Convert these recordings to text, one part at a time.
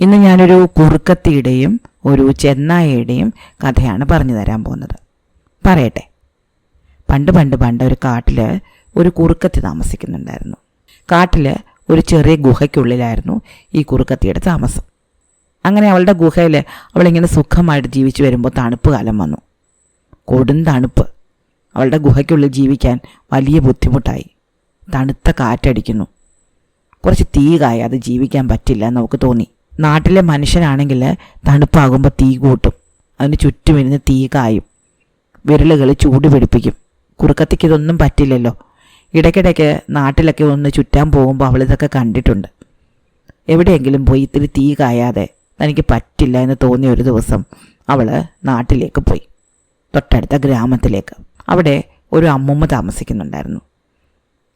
ഇന്ന് ഞാനൊരു കുറുക്കത്തിയുടെയും ഒരു ചെന്നായയുടെയും കഥയാണ് പറഞ്ഞു തരാൻ പോകുന്നത്. പറയട്ടെ. പണ്ട് പണ്ട് പണ്ട് ഒരു കാട്ടിൽ ഒരു കുറുക്കത്തി താമസിക്കുന്നുണ്ടായിരുന്നു. കാട്ടിൽ ഒരു ചെറിയ ഗുഹയ്ക്കുള്ളിലായിരുന്നു ഈ കുറുക്കത്തിയുടെ താമസം. അങ്ങനെ അവളുടെ ഗുഹയിൽ അവളിങ്ങനെ സുഖമായിട്ട് ജീവിച്ചു വരുമ്പോൾ തണുപ്പ് കാലം വന്നു. കൊടും തണുപ്പ്. അവളുടെ ഗുഹയ്ക്കുള്ളിൽ ജീവിക്കാൻ വലിയ ബുദ്ധിമുട്ടായി. തണുത്ത കാറ്റടിക്കുന്നു. കുറച്ച് തീ കായ അത് ജീവിക്കാൻ പറ്റില്ല എന്ന് നമുക്ക് തോന്നി. നാട്ടിലെ മനുഷ്യനാണെങ്കിൽ തണുപ്പാകുമ്പോൾ തീ കൂട്ടും. അതിന് ചുറ്റും ഇരുന്ന് തീ കായും. വിരലുകൾ ചൂട് പിടിപ്പിക്കും. കുറുക്കത്തിക്ക് ഇതൊന്നും പറ്റില്ലല്ലോ. ഇടയ്ക്കിടയ്ക്ക് നാട്ടിലൊക്കെ ഒന്ന് ചുറ്റാൻ പോകുമ്പോൾ അവളിതൊക്കെ കണ്ടിട്ടുണ്ട്. എവിടെയെങ്കിലും പോയി ഇത്തിരി തീ കായാതെ തനിക്ക് പറ്റില്ല എന്ന് തോന്നിയ ഒരു ദിവസം അവൾ നാട്ടിലേക്ക് പോയി. തൊട്ടടുത്ത ഗ്രാമത്തിലേക്ക്. അവിടെ ഒരു അമ്മുമ്മ താമസിക്കുന്നുണ്ടായിരുന്നു.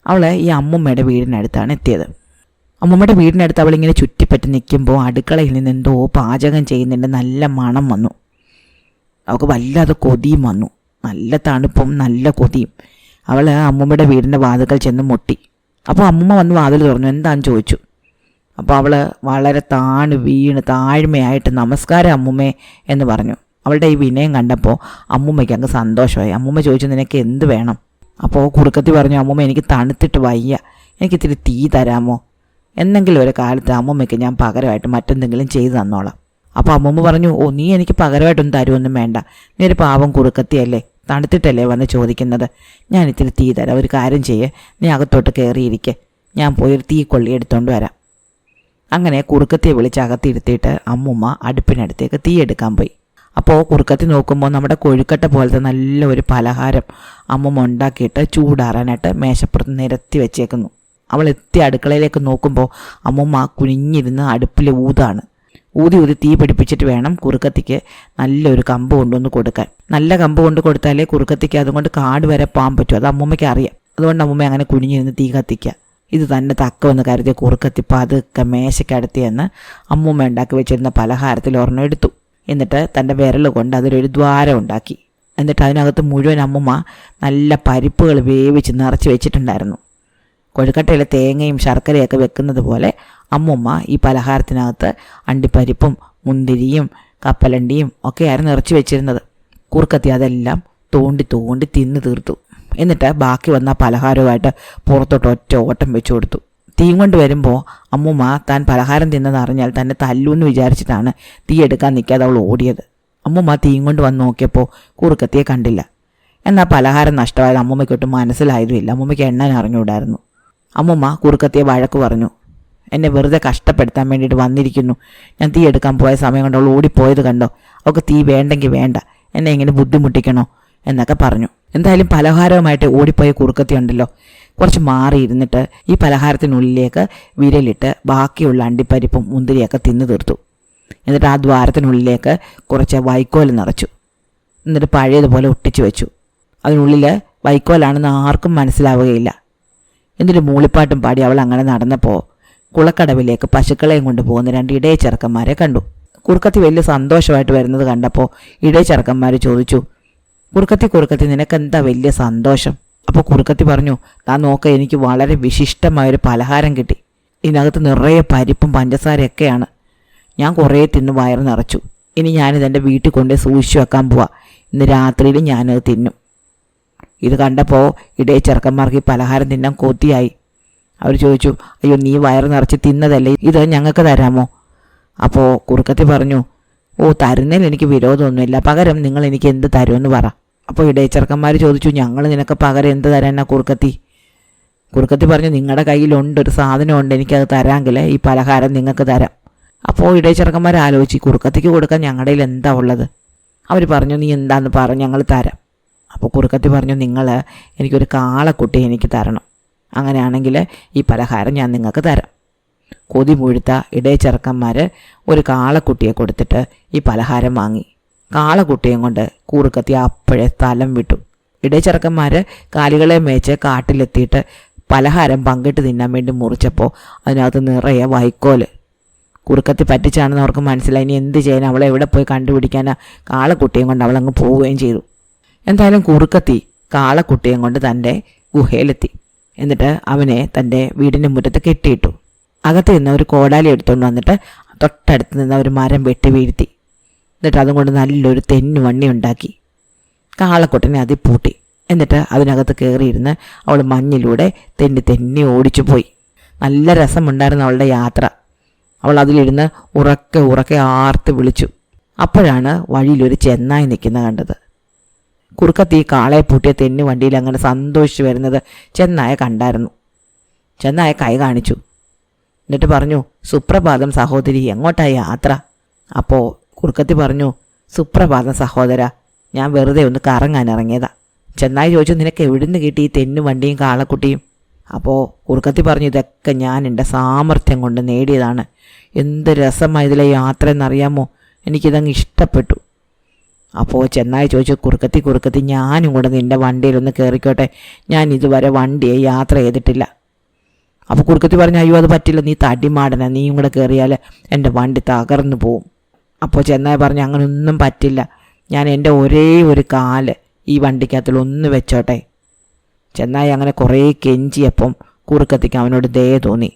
അവൾ ഈ അമ്മുമ്മയുടെ വീടിനടുത്താണ് എത്തിയത്. അമ്മുമ്മയുടെ വീടിനടുത്ത് അവളിങ്ങനെ ചുറ്റിപ്പറ്റി നിൽക്കുമ്പോൾ അടുക്കളയിൽ നിന്ന് എന്തോ പാചകം ചെയ്യുന്നതിന്റെ നല്ല മണം വന്നു. അവൾക്ക് വല്ലാതെ കൊതിയും വന്നു. നല്ല തണുപ്പും നല്ല കൊതിയും. അവൾ അമ്മമ്മയുടെ വീടിന്റെ വാതിൽക്കൽ ചെന്ന് മുട്ടി. അപ്പോൾ അമ്മമ്മ വന്ന് വാതിൽ തുറന്നു. എന്താണെന്ന് ചോദിച്ചു? അപ്പോൾ അവൾ വളരെ താണു വീണ് താഴ്മയായിട്ട് നമസ്കാരം അമ്മുമ്മേ എന്ന് പറഞ്ഞു. അവളുടെ ഈ വിനയം കണ്ടപ്പോൾ അമ്മുമ്മയ്ക്ക് അങ്ങ് സന്തോഷമായി. അമ്മുമ്മ ചോദിച്ചു നിനക്ക് എന്ത് വേണം? അപ്പോൾ കുറുക്കത്തി പറഞ്ഞു അമ്മുമ്മ എനിക്ക് തണുത്തിട്ട് വയ്യ. എനിക്കിത്തിരി തീ തരാമോ? എന്നെങ്കിലും ഒരു കാലത്ത് അമ്മുമ്മയ്ക്ക് ഞാൻ പകരമായിട്ട് മറ്റെന്തെങ്കിലും ചെയ്തു തന്നോളാം. അപ്പോൾ അമ്മുമ്മ പറഞ്ഞു ഓ നീ എനിക്ക് പകരമായിട്ടൊന്നും തരുമൊന്നും വേണ്ട. നീ ഒരു പാവം കുറുക്കത്തിയല്ലേ? തണുത്തിട്ടല്ലേ വന്ന് ചോദിക്കുന്നത്? ഞാൻ ഇത്തിരി തീ തരാം ഒരു കാര്യം ചെയ്യേ. നീ അകത്തോട്ട് കയറിയിരിക്കെ ഞാൻ പോയി ഒരു തീ കൊള്ളി എടുത്തോണ്ട് വരാം. അങ്ങനെ കുറുക്കത്തിയെ വിളിച്ച് അകത്തിരുത്തിയിട്ട് അമ്മുമ്മ അടുപ്പിനടുത്തേക്ക് തീ എടുക്കാൻ പോയി. അപ്പോൾ കുറുക്കത്തി നോക്കുമ്പോൾ നമ്മുടെ കൊഴുക്കട്ട പോലത്തെ നല്ല ഒരു പലഹാരം അമ്മുമ്മ ഉണ്ടാക്കിയിട്ട് ചൂടാറാനായിട്ട് മേശപ്പുറത്ത് നിരത്തി വെച്ചേക്കുന്നു. അവൾ എത്തി അടുക്കളയിലേക്ക് നോക്കുമ്പോൾ അമ്മുമ്മ കുനിഞ്ഞിരുന്ന് അടുപ്പിൽ ഊതാണ്. ഊതി ഊതി തീ പിടിപ്പിച്ചിട്ട് വേണം കുറുക്കത്തിക്ക് നല്ലൊരു കമ്പ് കൊണ്ടുവന്ന് കൊടുക്കാൻ. നല്ല കമ്പ് കൊണ്ട് കൊടുത്താലേ കുറുക്കത്തിക്ക് അതുകൊണ്ട് കാട് വരെ പോകാൻ പറ്റും. അത് അമ്മുമ്മയ്ക്ക് അറിയാം. അതുകൊണ്ട് അമ്മുമ്മ അങ്ങനെ കുനിഞ്ഞിരുന്ന് തീ കത്തിക്കുക. ഇത് തന്നെ തക്കവെന്ന് കരുതിയ കുറുക്കത്തി പതുക്കെ മേശയ്ക്കടുത്ത് ചെന്ന് അമ്മൂമ്മ ഉണ്ടാക്കി വെച്ചിരുന്ന പലഹാരത്തിൽ ഒരെണ്ണം എടുത്തു. എന്നിട്ട് തന്റെ വിരൽ കൊണ്ട് അതിലൊരു ദ്വാരം ഉണ്ടാക്കി. എന്നിട്ട് അതിനകത്ത് മുഴുവൻ അമ്മുമ്മ നല്ല പരിപ്പുകൾ വേവിച്ച് നിറച്ച് വെച്ചിട്ടുണ്ടായിരുന്നു. കൊഴുക്കട്ടയിലെ തേങ്ങയും ശർക്കരയൊക്കെ വെക്കുന്നത് പോലെ അമ്മുമ്മ ഈ പലഹാരത്തിനകത്ത് അണ്ടിപ്പരിപ്പും മുന്തിരിയും കപ്പലണ്ടിയും ഒക്കെയായിരുന്നു നിറച്ച് വെച്ചിരുന്നത്. കുറുക്കത്തി അതെല്ലാം തോണ്ടി തോണ്ടി തിന്നു തീർത്തു. എന്നിട്ട് ബാക്കി വന്ന പലഹാരവുമായിട്ട് പുറത്തോട്ട് ഒറ്റ ഓട്ടം വെച്ചു കൊടുത്തു. തീ കൊണ്ട് വരുമ്പോൾ അമ്മുമ്മ താൻ പലഹാരം തിന്നതറിഞ്ഞാൽ തന്നെ തല്ലൂന്ന് വിചാരിച്ചിട്ടാണ് തീ എടുക്കാൻ നിൽക്കാതെ അവൾ ഓടിയത്. അമ്മുമ്മ തീ കൊണ്ട് വന്ന് നോക്കിയപ്പോൾ കുറുക്കത്തിയെ കണ്ടില്ല. എന്നാൽ പലഹാരം നഷ്ടമായത് അമ്മുമ്മയ്ക്കൊട്ടും മനസ്സിലായതുമില്ല. അമ്മുമ്മയ്ക്ക് എണ്ണാൻ അറിഞ്ഞുകൂടായിരുന്നു. അമ്മുമ്മ കുറുക്കത്തിയെ വഴക്ക് പറഞ്ഞു. എന്നെ വെറുതെ കഷ്ടപ്പെടുത്താൻ വേണ്ടിയിട്ട് വന്നിരിക്കുന്നു. ഞാൻ തീ എടുക്കാൻ പോയ സമയം കൊണ്ട് ഓടിപ്പോയത് കണ്ടോ? അവൾക്ക് തീ വേണ്ടെങ്കിൽ വേണ്ട. എന്നെ ഇങ്ങനെ ബുദ്ധിമുട്ടിക്കണോ? എന്നൊക്കെ പറഞ്ഞു. എന്തായാലും പലഹാരവുമായിട്ട് ഓടിപ്പോയ കുറുക്കത്തി ഉണ്ടല്ലോ. കുറച്ച് മാറിയിരുന്നിട്ട് ഈ പലഹാരത്തിനുള്ളിലേക്ക് വിരലിട്ട് ബാക്കിയുള്ള അണ്ടിപ്പരിപ്പും മുന്തിരിയൊക്കെ തിന്നു തീർത്തു. എന്നിട്ട് ആ ദ്വാരത്തിനുള്ളിലേക്ക് കുറച്ച് വൈക്കോൽ നിറച്ചു. എന്നിട്ട് പഴയതുപോലെ ഒട്ടിച്ചു വെച്ചു. അതിനുള്ളിൽ വൈക്കോലാണെന്ന് ആർക്കും മനസ്സിലാവുകയില്ല. എന്നിട്ട് മൂളിപ്പാട്ടും പാടി അവൾ അങ്ങനെ നടന്നപ്പോൾ കുളക്കടവിലേക്ക് പശുക്കളെയും കൊണ്ട് പോകുന്ന രണ്ട് ഇടയ ചെറുക്കന്മാരെ കണ്ടു. കുറുക്കത്തി വലിയ സന്തോഷമായിട്ട് വരുന്നത് കണ്ടപ്പോൾ ഇടയ ചെറുക്കന്മാർ ചോദിച്ചു കുറുക്കത്തി കുറുക്കത്തി നിനക്കെന്താ വലിയ സന്തോഷം? അപ്പോൾ കുറുക്കത്തി പറഞ്ഞു താൻ നോക്ക എനിക്ക് വളരെ വിശിഷ്ടമായൊരു പലഹാരം കിട്ടി. ഇതിനകത്ത് നിറയെ പരിപ്പും പഞ്ചസാരയൊക്കെയാണ്. ഞാൻ കുറേ തിന്ന് വയറ് നിറച്ചു. ഇനി ഞാനിതെന്റെ വീട്ടിൽ കൊണ്ടുപോയി സൂക്ഷിച്ചു വെക്കാൻ പോവാ. ഇന്ന് രാത്രിയിൽ ഞാനത് തിന്നും. ഇത് കണ്ടപ്പോൾ ഇടയ ചെറുക്കന്മാർക്ക് ഈ പലഹാരം തിന്നാൻ കൊത്തിയായി അവർ ചോദിച്ചു അയ്യോ നീ വയറ് നിറച്ച് തിന്നതല്ലേ? ഇത് ഞങ്ങൾക്ക് തരാമോ? അപ്പോൾ കുറുക്കത്തി പറഞ്ഞു ഓ തരുന്നതിൽ എനിക്ക് വിരോധമൊന്നുമില്ല. പകരം നിങ്ങൾ എനിക്ക് എന്ത് തരുമെന്ന് പറ. അപ്പോൾ ഇടയച്ചെറുക്കന്മാർ ചോദിച്ചു ഞങ്ങൾ നിനക്ക് പകരം എന്ത് തരാനാ കുറുക്കത്തി? കുറുക്കത്തി പറഞ്ഞു നിങ്ങളുടെ കയ്യിലുണ്ട് ഒരു സാധനമുണ്ട് എനിക്കത് തരാമെങ്കിൽ ഈ പലഹാരം നിങ്ങൾക്ക് തരാം. അപ്പോൾ ഇടയച്ചെറുക്കന്മാർ ആലോചിച്ച് കുറുക്കത്തിക്ക് കൊടുക്കാൻ ഞങ്ങളുടെ എന്താ ഉള്ളത്? അവർ പറഞ്ഞു നീ എന്താന്ന് പറഞ്ഞു ഞങ്ങൾ തരാം. അപ്പോൾ കുറുക്കത്തി പറഞ്ഞു നിങ്ങൾ എനിക്കൊരു കാളക്കുട്ടി എനിക്ക് തരണം. അങ്ങനെയാണെങ്കിൽ ഈ പലഹാരം ഞാൻ നിങ്ങൾക്ക് തരാം. കൊതി മുഴുത്ത ഇടയ ചെറുക്കന്മാർ ഒരു കാളക്കുട്ടിയെ കൊടുത്തിട്ട് ഈ പലഹാരം വാങ്ങി. കാളക്കുട്ടിയും കൊണ്ട് കുറുക്കത്തി അപ്പോഴേ സ്ഥലം വിട്ടു. ഇടയ ചെറുക്കന്മാർ കാലികളെ മേച്ച് കാട്ടിലെത്തിയിട്ട് പലഹാരം പങ്കിട്ട് തിന്നാൻ വേണ്ടി മുറിച്ചപ്പോൾ അതിനകത്ത് നിറയെ വൈക്കോൽ കുറുക്കത്തി പറ്റിച്ചാണെന്ന് അവർക്ക് മനസ്സിലായി. ഇനി എന്ത് ചെയ്യാൻ അവളെ എവിടെ പോയി കണ്ടുപിടിക്കാനാ? കാളക്കുട്ടിയും കൊണ്ട് അവളങ്ങ് പോവുകയും ചെയ്തു. എന്തായാലും കുറുക്കത്തി കാളക്കുട്ടിയും കൊണ്ട് തന്റെ ഗുഹയിലെത്തി. എന്നിട്ട് അവനെ തന്റെ വീടിന്റെ മുറ്റത്ത് കെട്ടിയിട്ടു. അകത്ത് നിന്ന് ഒരു കോടാലി എടുത്തുകൊണ്ട് വന്നിട്ട് തൊട്ടടുത്ത് നിന്ന് ഒരു മരം വെട്ടി വീഴ്ത്തി. എന്നിട്ട് അതും കൊണ്ട് നല്ലൊരു തെന്നു വണ്ണി ഉണ്ടാക്കി. കാളക്കുട്ടനെ അതിൽ പൂട്ടി. എന്നിട്ട് അതിനകത്ത് കയറിയിരുന്ന് അവൾ മഞ്ഞിലൂടെ തെന്നി തെന്നി ഓടിച്ചു പോയി. നല്ല രസമുണ്ടായിരുന്നു അവളുടെ യാത്ര. അവൾ അതിലിരുന്ന് ഉറക്കെ ഉറക്കെ ആർത്ത് വിളിച്ചു. അപ്പോഴാണ് വഴിയിലൊരു ചെന്നായി നിൽക്കുന്ന കണ്ടത്. കുറുക്കത്തി കാളയെ പൂട്ടിയ തെന്നു വണ്ടിയിൽ അങ്ങനെ സന്തോഷിച്ചു വരുന്നത് ചെന്നായ കണ്ടായിരുന്നു. ചെന്നായ കൈ കാണിച്ചു. എന്നിട്ട് പറഞ്ഞു സുപ്രഭാതം സഹോദരി എങ്ങോട്ടായി യാത്ര? അപ്പോൾ കുറുക്കത്തി പറഞ്ഞു സുപ്രഭാതം സഹോദര ഞാൻ വെറുതെ ഒന്ന് കറങ്ങാൻ ഇറങ്ങിയതാ. ചെന്നായി ചോദിച്ചു നിനക്ക് എവിടുന്ന് കിട്ടി ഈ തെന്നും വണ്ടിയും കാളക്കുട്ടിയും? അപ്പോൾ കുറുക്കത്തി പറഞ്ഞു ഇതൊക്കെ ഞാൻ എന്റെ സാമർഥ്യം കൊണ്ട് നേടിയതാണ്. എന്ത് രസമായതിലെ യാത്ര എന്നറിയാമോ? എനിക്കിതങ്ങ് ഇഷ്ടപ്പെട്ടു. അപ്പോൾ ചെന്നായി ചോദിച്ചു കുറുക്കത്തി കുറുക്കത്തി ഞാനും കൂടെ നിന്റെ വണ്ടിയിലൊന്ന് കയറിക്കോട്ടെ ഞാൻ ഇതുവരെ വണ്ടിയെ യാത്ര ചെയ്തിട്ടില്ല. അപ്പോൾ കുറുക്കത്തി പറഞ്ഞു അയ്യോ അത് പറ്റില്ല. നീ തടിമാടന. നീയും കൂടെ കയറിയാൽ എന്റെ വണ്ടി തകർന്നു പോവും. അപ്പോൾ ചെന്നായി പറഞ്ഞു അങ്ങനെ ഒന്നും പറ്റില്ല. ഞാൻ എന്റെ ഒരേ ഒരു കാൽ ഈ വണ്ടിക്കകത്തിൽ ഒന്ന് വെച്ചോട്ടെ. ചെന്നായി അങ്ങനെ കുറേ കെഞ്ചിയപ്പം കുറുക്കത്തിക്ക് അവനോട് ദയ തോന്നി.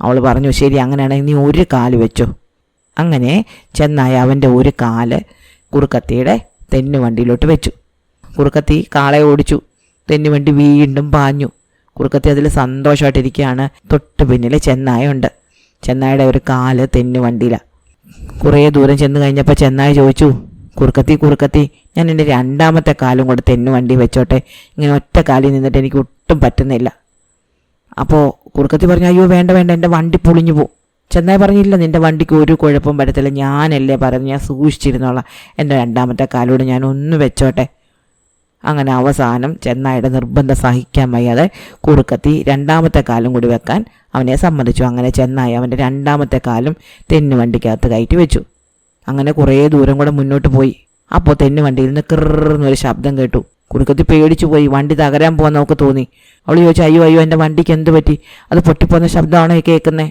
അവൾ പറഞ്ഞു ശരി അങ്ങനെയാണെങ്കിൽ നീ ഒരു കാൽ വെച്ചോ. അങ്ങനെ ചെന്നായി അവന്റെ ഒരു കാൽ കുറുക്കത്തിയുടെ തെന്നുവണ്ടിയിലോട്ട് വെച്ചു. കുറുക്കത്തി കാളയെ ഓടിച്ചു. തെന്നുവണ്ടി വീണ്ടും പാഞ്ഞു. കുറുക്കത്തി അതിൽ സന്തോഷമായിട്ടിരിക്കുകയാണ്. തൊട്ട് പിന്നിൽ ചെന്നായുണ്ട് ചെന്നായുടെ ഒരു കാൽ തെന്നുവണ്ടിയിലാണ് കുറേ ദൂരം ചെന്ന് കഴിഞ്ഞപ്പോൾ ചെന്നായ ചോദിച്ചു കുറുക്കത്തി കുറുക്കത്തി ഞാൻ എന്റെ രണ്ടാമത്തെ കാലും കൂടെ തെന്നു വണ്ടി വെച്ചോട്ടെ. ഇങ്ങനെ ഒറ്റ കാലിൽ നിന്നിട്ട് എനിക്ക് ഒട്ടും പറ്റുന്നില്ല. അപ്പോൾ കുറുക്കത്തി പറഞ്ഞു അയ്യോ വേണ്ട വേണ്ട എന്റെ വണ്ടി പൊളിഞ്ഞു പോവും ചെന്നായി പറഞ്ഞില്ല നിന്റെ വണ്ടിക്ക് ഒരു കുഴപ്പം വരത്തില്ല. ഞാനല്ലേ പറഞ്ഞു ഞാൻ സൂക്ഷിച്ചിരുന്നോളാം. എന്റെ രണ്ടാമത്തെ കാലോട് ഞാൻ ഒന്ന് വെച്ചോട്ടെ. അങ്ങനെ അവസാനം ചെന്നായുടെ നിർബന്ധം സഹിക്കാൻ വയ്യാതെ കുറുക്കത്തി രണ്ടാമത്തെ കാലും കൂടി വെക്കാൻ അവനെ സമ്മതിച്ചു. അങ്ങനെ ചെന്നായി അവന്റെ രണ്ടാമത്തെ കാലും തെന്നു വണ്ടിക്കകത്ത് കയറ്റി വെച്ചു. അങ്ങനെ കുറേ ദൂരം കൂടെ മുന്നോട്ട് പോയി. അപ്പോൾ തെന്നു വണ്ടിയിൽ നിന്ന് കിറന്നൊരു ശബ്ദം കേട്ടു. കുറുക്കത്തി പേടിച്ചു പോയി. വണ്ടി തകരാൻ പോകാൻ നമുക്ക് തോന്നി. അവൾ ചോദിച്ചു അയ്യോ അയ്യോ എന്റെ വണ്ടിക്ക് എന്ത് പറ്റി? അത് പൊട്ടിപ്പോകുന്ന ശബ്ദമാണോ കേൾക്കുന്നത് കേൾക്കുന്നേ?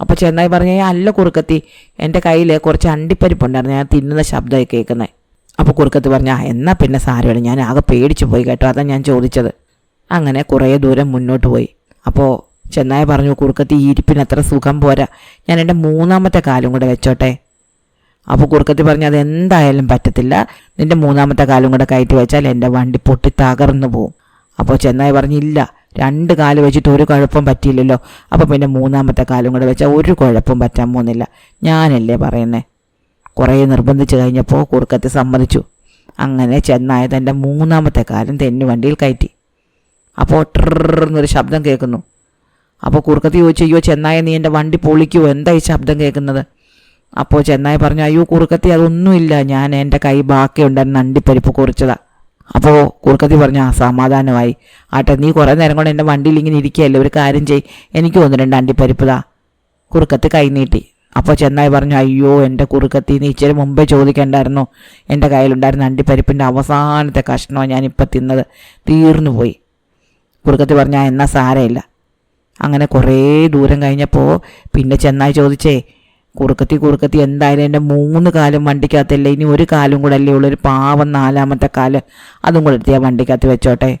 അപ്പോൾ ചെന്നായി പറഞ്ഞു അല്ല കുറുക്കത്തി എന്റെ കയ്യിൽ കുറച്ച് അണ്ടിപ്പരിപ്പുണ്ടായിരുന്നു. ഞാൻ തിന്നുന്ന ശബ്ദമായി കേൾക്കുന്നത് അപ്പോൾ കുറുക്കത്തി പറഞ്ഞു ആ എന്നാൽ പിന്നെ സാരമില്ല. ഞാൻ ആകെ പേടിച്ചു പോയി കേട്ടോ. അതാ ഞാൻ ചോദിച്ചത്. അങ്ങനെ കുറേ ദൂരം മുന്നോട്ട് പോയി. അപ്പോൾ ചെന്നായ പറഞ്ഞു കുറുക്കത്തി ഈ ഇരിപ്പിന് അത്ര സുഖം പോരാ. ഞാൻ എന്റെ മൂന്നാമത്തെ കാലും കൂടെ വെച്ചോട്ടെ. അപ്പോൾ കുറുക്കത്തി പറഞ്ഞു അതെന്തായാലും പറ്റത്തില്ല. നിന്റെ മൂന്നാമത്തെ കാലും കൂടെ കയറ്റി വെച്ചാൽ എന്റെ വണ്ടി പൊട്ടി തകർന്നു പോവും. അപ്പോൾ ചെന്നായി പറഞ്ഞില്ല രണ്ട് കാൽ വെച്ചിട്ട് ഒരു കുഴപ്പം പറ്റിയില്ലല്ലോ. അപ്പോൾ പിന്നെ മൂന്നാമത്തെ കാലും കൂടെ വെച്ചാൽ ഒരു കുഴപ്പം പറ്റാൻ പോകുന്നില്ല. ഞാനല്ലേ പറയുന്നത് കുറേ നിർബന്ധിച്ച് കഴിഞ്ഞപ്പോൾ കുറുക്കത്തെ സമ്മതിച്ചു. അങ്ങനെ ചെന്നായ തന്റെ മൂന്നാമത്തെ കാലം തെന്നു വണ്ടിയിൽ കയറ്റി. അപ്പോൾ ട്രെന്നൊരു ശബ്ദം കേൾക്കുന്നു. അപ്പോൾ കുറുക്കത്തി ചോദിച്ചു അയ്യോ ചെന്നായ നീ എന്റെ വണ്ടി പൊളിക്കുമോ എന്താ ഈ ശബ്ദം കേൾക്കുന്നത്? അപ്പോൾ ചെന്നായ പറഞ്ഞു അയ്യോ കുറുക്കത്തി അതൊന്നുമില്ല. ഞാൻ എന്റെ കൈ ബാക്കിയുണ്ടായിരുന്ന അണ്ടിപ്പരിപ്പ് കുറിച്ചതാ. അപ്പോൾ കുറുക്കത്തി പറഞ്ഞു സമാധാനമായി. ആട്ടെ നീ കുറേ നേരം കൊണ്ട് എന്റെ വണ്ടിയിൽ ഇങ്ങനെ ഇരിക്കുകയല്ലേ? ഒരു കാര്യം ചെയ് എനിക്ക് ഒന്ന് രണ്ട് അണ്ടിപ്പരിപ്പതാ കുറുക്കത്ത് കൈ നീട്ടി. അപ്പോൾ ചെന്നായി പറഞ്ഞു അയ്യോ എന്റെ കുറുക്കത്തി നീ ഇച്ചിരി മുമ്പേ ചോദിക്കണ്ടായിരുന്നു. എന്റെ കയ്യിലുണ്ടായിരുന്ന അണ്ടിപ്പരിപ്പിന്റെ അവസാനത്തെ കഷ്ണമാണ് ഞാനിപ്പോൾ തിന്നത്. തീർന്നു പോയി. കുറുക്കത്തി പറഞ്ഞു എന്നാൽ സാരമില്ല. അങ്ങനെ കുറേ ദൂരം കഴിഞ്ഞപ്പോൾ പിന്നെ ചെന്നായി ചോദിച്ചേ കുറുക്കത്തി കുറുക്കത്തി എന്തായാലും എന്റെ മൂന്ന് കാലും വണ്ടിക്കകത്തല്ലേ? ഇനി ഒരു കാലും കൂടെ അല്ലേ ഉള്ളൊരു പാവം നാലാമത്തെ കാൽ അതും കൂടെ എടുത്ത് ഞാൻ വണ്ടിക്കകത്ത് വെച്ചോട്ടെ.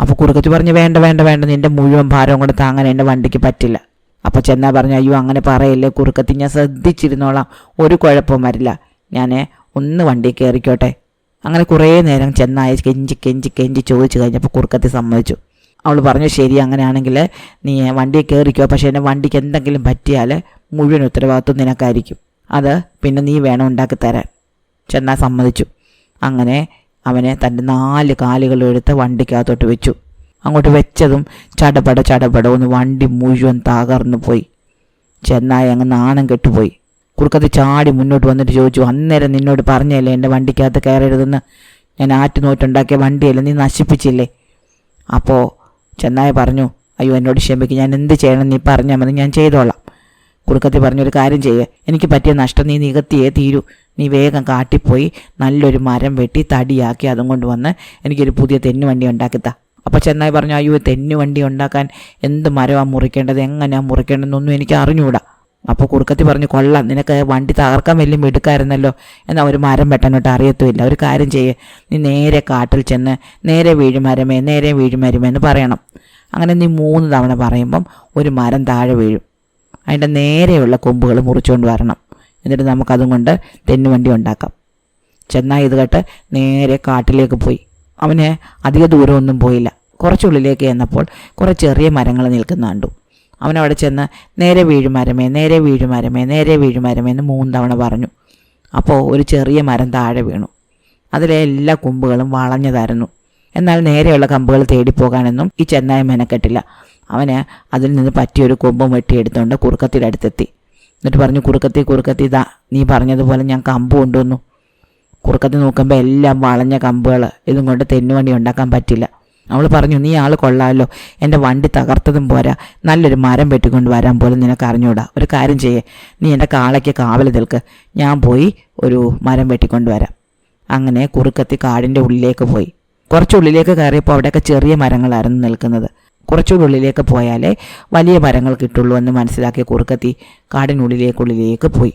അപ്പോൾ കുറുക്കത്തി പറഞ്ഞു വേണ്ട വേണ്ട വേണ്ട. നിന്റെ മുഴുവൻ ഭാരവും കൂടെ താങ്ങാൻ എന്റെ വണ്ടിക്ക് പറ്റില്ല. അപ്പോൾ ചെന്നാ പറഞ്ഞു അയ്യോ അങ്ങനെ പറയല്ലേ? കുറുക്കത്തി ഞാൻ ശ്രദ്ധിച്ചിരുന്നോളാം. ഒരു കുഴപ്പവും വരില്ല. ഞാൻ ഒന്ന് വണ്ടി കയറിക്കോട്ടെ. അങ്ങനെ കുറേ നേരം ചെന്നായി കെഞ്ചി കെഞ്ചി കെഞ്ചി ചോദിച്ചു കഴിഞ്ഞപ്പോൾ കുറുക്കത്തി സമ്മതിച്ചു. അവൾ പറഞ്ഞു ശരി അങ്ങനെയാണെങ്കിൽ നീ വണ്ടി കയറിക്കോ. പക്ഷേ എന്റെ വണ്ടിക്ക് എന്തെങ്കിലും പറ്റിയാൽ മുഴുവൻ ഉത്തരവാദിത്വം നിനക്കായിരിക്കും. അത് പിന്നെ നീ വേണം ഉണ്ടാക്കി തരാൻ. ചെന്നാ സമ്മതിച്ചു. അങ്ങനെ അവനെ തന്റെ നാല് കാലുകളും എടുത്ത് വണ്ടിക്കകത്തോട്ട് വെച്ചു. അങ്ങോട്ട് വെച്ചതും ചടപട ചടപട ഒന്ന് വണ്ടി മുഴുവൻ തകർന്നു പോയി. ചെന്നായി അങ്ങ് നാണം കെട്ടുപോയി. കുറുക്കത്ത് ചാടി മുന്നോട്ട് വന്നിട്ട് ചോദിച്ചു അന്നേരം നിന്നോട് പറഞ്ഞല്ലേ എന്റെ വണ്ടിക്കകത്ത് കയറരുതെന്ന്? ഞാൻ ആറ്റുനോട്ടുണ്ടാക്കിയ വണ്ടിയല്ലേ നീ നശിപ്പിച്ചില്ലേ? അപ്പോൾ ചെന്നായ പറഞ്ഞു അയ്യോ എന്നോട് ക്ഷമിക്കും. ഞാൻ എന്ത് ചെയ്യണം? നീ പറഞ്ഞാൽ മതി. ഞാൻ ചെയ്തോളാം. കുറുക്കത്തി പറഞ്ഞൊരു കാര്യം ചെയ്യുക എനിക്ക് പറ്റിയ നഷ്ടം നീ നികത്തിയേ തീരൂ. നീ വേഗം കാട്ടിപ്പോയി. നല്ലൊരു മരം വെട്ടി തടിയാക്കി അതും കൊണ്ട് വന്ന് എനിക്കൊരു പുതിയ തെന്നു വണ്ടി ഉണ്ടാക്കിത്താ. അപ്പോൾ ചെന്നായി പറഞ്ഞു അയ്യോ തെന്നു വണ്ടി ഉണ്ടാക്കാൻ എന്ത് മരമാണ് മുറിക്കേണ്ടത്? എങ്ങനെയാണ് മുറിക്കേണ്ടതെന്നൊന്നും എനിക്ക് അറിഞ്ഞുകൂടാ അപ്പോൾ കുറുക്കത്തി പറഞ്ഞു കൊള്ളാം. നിനക്ക് വണ്ടി തകർക്കാൻ വലിയ മിടുക്കായിരുന്നല്ലോ. എന്നാൽ ഒരു മരം വെട്ടാനോട്ട് അറിയത്തുമില്ല. ഒരു കാര്യം ചെയ്യേ. നീ നേരെ കാട്ടിൽ ചെന്ന് നേരെ വീഴുമരമേ നേരെ വീഴുമരമേ എന്ന് പറയണം. അങ്ങനെ നീ മൂന്ന് തവണ പറയുമ്പം ഒരു മരം താഴെ വീഴും. അതിന്റെ നേരെയുള്ള കൊമ്പുകൾ മുറിച്ചുകൊണ്ട് വരണം. എന്നിട്ട് നമുക്കതും കൊണ്ട് തെന്നുവണ്ടി ഉണ്ടാക്കാം. ചെന്നായി ഇത് കേട്ട് നേരെ കാട്ടിലേക്ക് പോയി. അവന് അധിക ദൂരമൊന്നും പോയില്ല. കുറച്ചുള്ളിലേക്ക് ചെന്നപ്പോൾ കുറേ ചെറിയ മരങ്ങൾ നിൽക്കുന്ന കണ്ടു. അവനവിടെ ചെന്ന് നേരെ വീഴുമരമേ നേരെ വീഴുമരമേ നേരെ വീഴുമരമേ എന്ന് മൂന്ന് തവണ പറഞ്ഞു. അപ്പോൾ ഒരു ചെറിയ മരം താഴെ വീണു. അതിലെ എല്ലാ കൊമ്പുകളും വളഞ്ഞതായിരുന്നു. എന്നാൽ നേരെയുള്ള കമ്പുകൾ തേടിപ്പോകാനൊന്നും ഈ ചെന്നായ മെനക്കെട്ടില്ല. അവന് അതിൽ നിന്ന് പറ്റിയൊരു കൊമ്പും വെട്ടിയെടുത്തുകൊണ്ട് കുറുക്കത്തിയുടെ അടുത്തെത്തി. എന്നിട്ട് പറഞ്ഞു കുറുക്കത്തി കുറുക്കത്തി ഇതാ നീ പറഞ്ഞതുപോലെ ഞാൻ കമ്പ് കൊണ്ടുവന്നു. കുറുക്കത്തി നോക്കുമ്പോൾ എല്ലാം വളഞ്ഞ കമ്പുകൾ ഇതും കൊണ്ട് തെന്നുവണ്ടി ഉണ്ടാക്കാൻ പറ്റില്ല. അവൾ പറഞ്ഞു നീ ആൾ കൊള്ളാമല്ലോ എന്റെ വണ്ടി തകർത്തതും പോരാ. നല്ലൊരു മരം വെട്ടിക്കൊണ്ട് വരാൻ പോലും നിനക്ക് അറിഞ്ഞൂടാ. ഒരു കാര്യം ചെയ്യേ. നീ എന്റെ കാളയ്ക്ക് കാവൽ നിൽക്ക്. ഞാൻ പോയി ഒരു മരം വെട്ടിക്കൊണ്ട് വരാം. അങ്ങനെ കുറുക്കത്തി കാടിന്റെ ഉള്ളിലേക്ക് പോയി. കുറച്ച് ഉള്ളിലേക്ക് കയറിയപ്പോൾ അവിടെയൊക്കെ ചെറിയ മരങ്ങളായിരുന്നു നിൽക്കുന്നത്. കുറച്ചുകൂടി ഉള്ളിലേക്ക് പോയാലേ വലിയ മരങ്ങൾ കിട്ടുള്ളൂ എന്ന് മനസ്സിലാക്കി കുറുക്കത്തി കാടിനുള്ളിലേക്കുള്ളിലേക്ക് പോയി.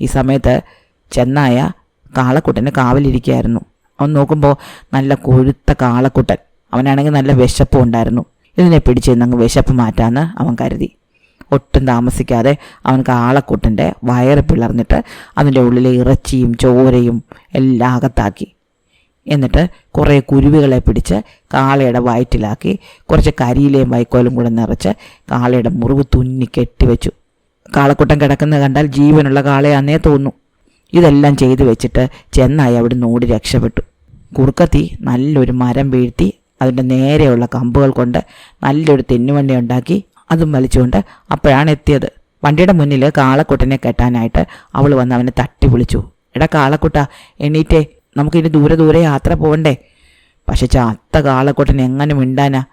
ഈ സമയത്ത് ചെന്നായ കാളക്കുട്ടന് കാവലിരിക്കുകയായിരുന്നു. അവൻ നോക്കുമ്പോൾ നല്ല കൊഴുത്ത കാളക്കുട്ടൻ. അവനാണെങ്കിൽ നല്ല വിശപ്പും ഉണ്ടായിരുന്നു. ഇതിനെ പിടിച്ച് ഇന്നങ്ങ് വിശപ്പ് മാറ്റാമെന്ന് അവൻ കരുതി. ഒട്ടും താമസിക്കാതെ അവൻ കാളക്കുട്ടന്റെ വയറ് പിളർന്നിട്ട് അതിന്റെ ഉള്ളിലെ ഇറച്ചിയും ചോരയും എല്ലാം അകത്താക്കി. എന്നിട്ട് കുറേ കുരുവികളെ പിടിച്ച് കാളയുടെ വയറ്റിലാക്കി കുറച്ച് കരിയിലെയും വൈക്കോലും കൂടെ നിറച്ച് കാളയുടെ മുറിവ് തുന്നി കെട്ടിവെച്ചു. കാളക്കൂട്ടം കിടക്കുന്നത് കണ്ടാൽ ജീവനുള്ള കാളയാന്നേ തോന്നു ഇതെല്ലാം ചെയ്തു വെച്ചിട്ട് ചെന്നായി അവിടുന്ന് ഓടി രക്ഷപ്പെട്ടു. കുറുക്കത്തി നല്ലൊരു മരം വീഴ്ത്തി അതിന്റെ നേരെയുള്ള കമ്പുകൾ കൊണ്ട് നല്ലൊരു തെന്നുവണ്ടി ഉണ്ടാക്കി അതും വലിച്ചുകൊണ്ട് അപ്പോഴാണ് എത്തിയത്. വണ്ടിയുടെ മുന്നിൽ കാളക്കുട്ടനെ കെട്ടാനായിട്ട് അവൾ വന്ന് അവനെ തട്ടി വിളിച്ചു എടാ കാളക്കുട്ട എണീറ്റേ. നമുക്കിനി ദൂരെ ദൂരെ യാത്ര പോകണ്ടേ പക്ഷെ ചത്ത കാളക്കുട്ടൻ എങ്ങനെ മിണ്ടാനാ?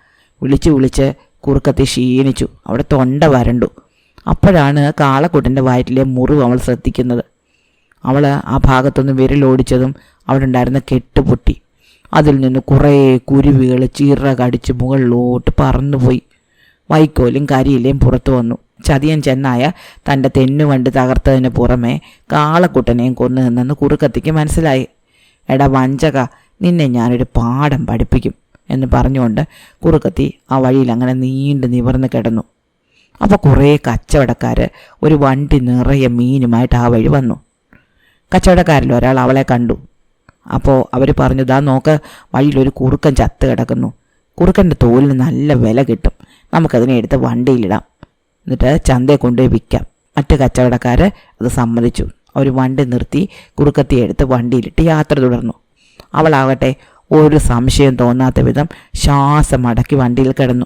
വിളിച്ച് വിളിച്ച് കുറുക്കത്തി ക്ഷീണിച്ചു. അവിടെ തൊണ്ട വരണ്ടു. അപ്പോഴാണ് കാളക്കുട്ടന്റെ വയറ്റിലെ മുറിവ് അവൾ ശ്രദ്ധിക്കുന്നത്. അവൾ ആ ഭാഗത്തുനിന്ന് വിരലോടിച്ചതും അവിടെ ഉണ്ടായിരുന്ന കെട്ടുപൊട്ടി. അതിൽ നിന്ന് കുറേ കുരുവികൾ ചീറ കടിച്ച് മുകളിലോട്ട് പറന്നുപോയി. വൈക്കോലും കരിയിലേയും പുറത്തു വന്നു. ചതിയൻ ചെന്നായ തന്റെ തെന്നുവണ്ടി തകർത്തതിന് പുറമെ കാളക്കുട്ടനെയും കൊന്നു നിന്നെന്ന് കുറുക്കത്തിക്ക് മനസ്സിലായി. എടാ വഞ്ചക നിന്നെ ഞാനൊരു പാഠം പഠിപ്പിക്കും എന്ന് പറഞ്ഞുകൊണ്ട് കുറുക്കത്തി ആ വഴിയിൽ അങ്ങനെ നീണ്ടു നിവർന്ന് കിടന്നു. അപ്പോൾ കുറേ കച്ചവടക്കാർ ഒരു വണ്ടി നിറയെ മീനുമായിട്ട് ആ വഴി വന്നു. കച്ചവടക്കാരിൽ ഒരാൾ അവളെ കണ്ടു. അപ്പോൾ അവർ പറഞ്ഞു ദാ നോക്ക് വഴിയിലൊരു കുറുക്കൻ ചത്ത് കിടക്കുന്നു. കുറുക്കന്റെ തോലിന് നല്ല വില കിട്ടും. നമുക്കതിനെ എടുത്ത് വണ്ടിയിലിടാം എന്നിട്ട് ചന്തയെ കൊണ്ടുപോയി വിൽക്കാം. മറ്റ് കച്ചവടക്കാർ അത് സമ്മതിച്ചു. അവർ വണ്ടി നിർത്തി കുറുക്കത്തി എടുത്ത് വണ്ടിയിലിട്ട് യാത്ര തുടർന്നു. അവളാകട്ടെ ഒരു സംശയം തോന്നാത്ത വിധം ശ്വാസം അടക്കി വണ്ടിയിൽ കിടന്നു.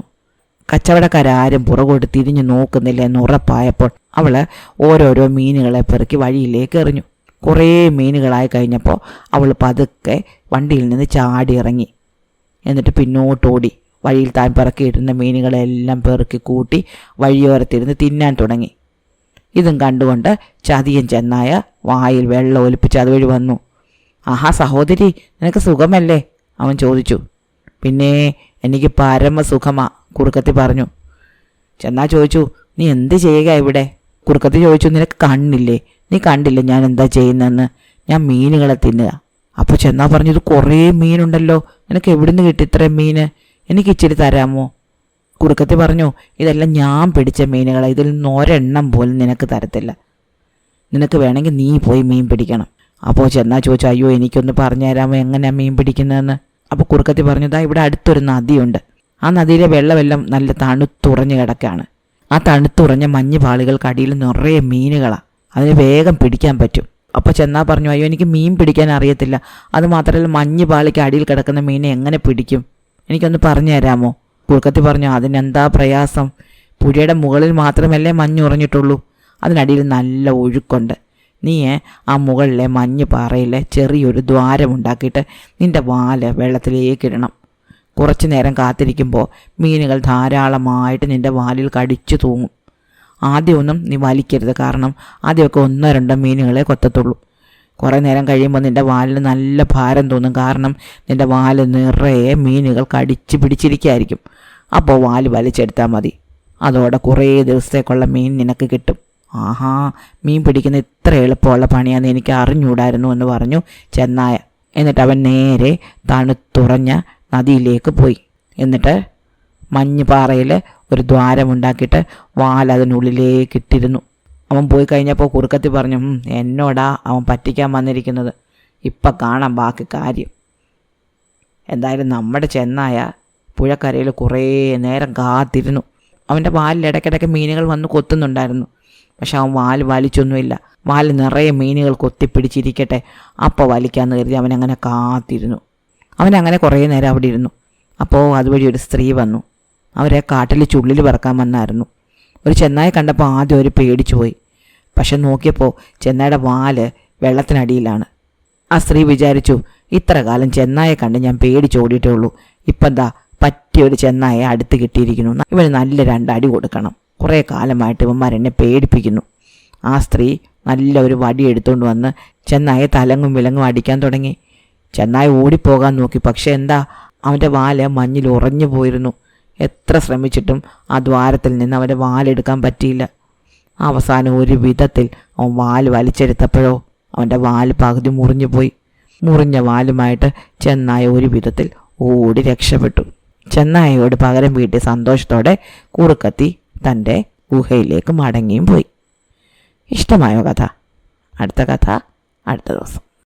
കച്ചവടക്കാരും പുറകോട്ട് തിരിഞ്ഞു നോക്കുന്നില്ല എന്ന് ഉറപ്പായപ്പോൾ അവൾ ഓരോരോ മീനുകളെ പെറുക്കി വഴിയിലേക്ക് എറിഞ്ഞു. കുറേ മീനുകളായി കഴിഞ്ഞപ്പോൾ അവൾ പതുക്കെ വണ്ടിയിൽ നിന്ന് ചാടി ഇറങ്ങി. എന്നിട്ട് പിന്നോട്ടോടി വഴിയിൽ താൻ പിറക്കിയിടുന്ന മീനുകളെല്ലാം പെറുക്കി കൂട്ടി വഴിയോരത്തിരുന്ന് തിന്നാൻ തുടങ്ങി. ഇതും കണ്ടുകൊണ്ട് ചതിയൻ ചെന്നായ വായിൽ വെള്ളം ഒലിപ്പിച്ച് അതുവഴി വന്നു. ആഹാ സഹോദരി നിനക്ക് സുഖമല്ലേ? അവൻ ചോദിച്ചു. പിന്നെ എനിക്ക് പരമസുഖമാ കുറുക്കത്തി പറഞ്ഞു. ചെന്നാ ചോദിച്ചു നീ എന്ത് ചെയ്യുക ഇവിടെ? കുറുക്കത്തി ചോദിച്ചു നിനക്ക് കണ്ണില്ലേ? നീ കണ്ടില്ലേ ഞാൻ എന്താ ചെയ്യുന്നതെന്ന്? ഞാൻ മീനുകളെ തിന്നുക. അപ്പോൾ ചെന്നാ പറഞ്ഞു ഇത് കുറേ മീനുണ്ടല്ലോ. നിനക്ക് എവിടെ നിന്ന് കിട്ടി ഇത്രയും മീന്? എനിക്ക് ഇച്ചിരി തരാമോ? കുറുക്കത്തി പറഞ്ഞു ഇതെല്ലാം ഞാൻ പിടിച്ച മീനുകളെ. ഇതിൽ നിന്ന് ഒരെണ്ണം പോലും നിനക്ക് തരത്തില്ല. നിനക്ക് വേണമെങ്കിൽ നീ പോയി മീൻ പിടിക്കണം. അപ്പോൾ ചെന്നാ ചോദിച്ചു അയ്യോ എനിക്കൊന്ന് പറഞ്ഞു തരാമോ? എങ്ങനെയാണ് മീൻ പിടിക്കുന്നതെന്ന്? അപ്പോൾ കുറുക്കത്തി പറഞ്ഞു ദാ ഇവിടെ അടുത്തൊരു നദിയുണ്ട്. ആ നദിയിലെ വെള്ളമെല്ലാം നല്ല തണുത്തുറഞ്ഞു കിടക്കുകയാണ് ആ തണുത്തുറഞ്ഞ മഞ്ഞ് പാളികൾക്കടിയിൽ നിറയെ മീനുകളാണ് അതിന് വേഗം പിടിക്കാൻ പറ്റും. അപ്പോൾ ചെന്നാ പറഞ്ഞു അയ്യോ എനിക്ക് മീൻ പിടിക്കാൻ അറിയത്തില്ല. അതുമാത്രമല്ല മഞ്ഞ് പാളിക്ക് അടിയിൽ കിടക്കുന്ന മീനെ എങ്ങനെ പിടിക്കും? എനിക്കൊന്ന് പറഞ്ഞു തരാമോ? കുറുക്കത്തി പറഞ്ഞു അതിനെന്താ പ്രയാസം? പുഴയുടെ മുകളിൽ മാത്രമല്ലേ മഞ്ഞ് ഉറഞ്ഞിട്ടുള്ളൂ. അതിനടിയിൽ നല്ല ഒഴുക്കുണ്ട്. നീ ആ മുകളിലെ മഞ്ഞ് പാറയിലെ ചെറിയൊരു ദ്വാരമുണ്ടാക്കിയിട്ട് നിന്റെ വാൽ വെള്ളത്തിലേക്ക് ഇടണം. കുറച്ചു നേരം കാത്തിരിക്കുമ്പോൾ മീനുകൾ ധാരാളമായിട്ട് നിന്റെ വാലിൽ കടിച്ചു തൂങ്ങും. ആദ്യമൊന്നും നീ വലിക്കരുത്. കാരണം ആദ്യമൊക്കെ ഒന്നോ രണ്ടോ മീനുകളെ കൊത്തത്തുള്ളൂ. കുറേ നേരം കഴിയുമ്പോൾ നിന്റെ വാലിന് നല്ല ഭാരം തോന്നും. കാരണം നിന്റെ വാൽ നിറയെ മീനുകൾ കടിച്ച് പിടിച്ചിരിക്കായിരിക്കും. അപ്പോൾ വാൽ വലിച്ചെടുത്താൽ മതി. അതോടെ കുറേ ദിവസത്തേക്കുള്ള മീൻ നിനക്ക് കിട്ടും. ആഹാ മീൻ പിടിക്കുന്ന ഇത്ര എളുപ്പമുള്ള പണിയാന്ന് എനിക്ക് അറിഞ്ഞൂടായിരുന്നു എന്ന് പറഞ്ഞു ചെന്നായ. എന്നിട്ട് അവൻ നേരെ തണുത്തുറഞ്ഞ നദിയിലേക്ക് പോയി. എന്നിട്ട് മഞ്ഞ് പാറയിൽ ഒരു ദ്വാരമുണ്ടാക്കിയിട്ട് വാൽ അതിനുള്ളിലേക്ക് ഇട്ടിരുന്നു. അവൻ പോയി കഴിഞ്ഞപ്പോൾ കുറുക്കത്തി പറഞ്ഞു എന്നോടാ അവൻ പറ്റിക്കാൻ വന്നിരിക്കുന്നത്. ഇപ്പം കാണാം ബാക്കി കാര്യം. എന്തായാലും നമ്മുടെ ചെന്നായ പുഴക്കരയിൽ കുറേ നേരം കാത്തിരുന്നു. അവന്റെ വാലിൽ ഇടയ്ക്കിടയ്ക്ക് മീനുകൾ വന്ന് കൊത്തുന്നുണ്ടായിരുന്നു. പക്ഷെ അവൻ വാൽ വലിച്ചൊന്നുമില്ല. വാൽ നിറയെ മീനുകൾ കൊത്തിപ്പിടിച്ചിരിക്കട്ടെ. അപ്പോൾ വലിക്കാമെന്ന് കരുതി അവനങ്ങനെ കാത്തിരുന്നു. അവനങ്ങനെ കുറേ നേരം അവിടെ ഇരുന്നു. അപ്പോൾ അതുവഴി ഒരു സ്ത്രീ വന്നു. അവരെ കാട്ടിൽ ചുള്ളിൽ പറക്കാൻ വന്നായിരുന്നു. ഒരു ചെന്നായി കണ്ടപ്പോൾ ആദ്യം ഒരു പേടിച്ചു പോയി. പക്ഷെ നോക്കിയപ്പോൾ ചെന്നായുടെ വാൽ വെള്ളത്തിനടിയിലാണ്. ആ സ്ത്രീ വിചാരിച്ചു ഇത്ര കാലം ചെന്നായെ കണ്ട് ഞാൻ പേടിച്ചോടിയിട്ടേ ഉള്ളൂ ഇപ്പം എന്താ പറ്റിയ ഒരു ചെന്നായെ അടുത്ത് കിട്ടിയിരിക്കുന്നു. ഇവന് നല്ല രണ്ടടി കൊടുക്കണം. കുറേ കാലമായിട്ട് ഇവന്മാർ എന്നെ പേടിപ്പിക്കുന്നു. ആ സ്ത്രീ നല്ല ഒരു വടി എടുത്തുകൊണ്ട് വന്ന് ചെന്നായെ തലങ്ങും വിലങ്ങും അടിക്കാൻ തുടങ്ങി. ചെന്നായി ഓടിപ്പോകാൻ നോക്കി. പക്ഷേ എന്താ? അവന്റെ വാൽ മഞ്ഞിൽ ഉറഞ്ഞു പോയിരുന്നു. എത്ര ശ്രമിച്ചിട്ടും ആ ദ്വാരത്തിൽ നിന്ന് അവന്റെ വാലെടുക്കാൻ പറ്റിയില്ല. അവസാനം ഒരു വിധത്തിൽ അവൻ വാൽ വലിച്ചെടുത്തപ്പോഴോ അവന്റെ വാൽ പകുതി മുറിഞ്ഞു പോയി മുറിഞ്ഞ വാലുമായിട്ട് ചെന്നായ ഒരു വിധത്തിൽ ഓടി രക്ഷപ്പെട്ടു. ചെന്നായയോട് പകരം വീട്ടിൽ സന്തോഷത്തോടെ കുറുക്കത്തി തന്റെ ഗുഹയിലേക്ക് മടങ്ങിയും പോയി. ഇഷ്ടമായോ കഥ? അടുത്ത കഥ അടുത്ത ദിവസം.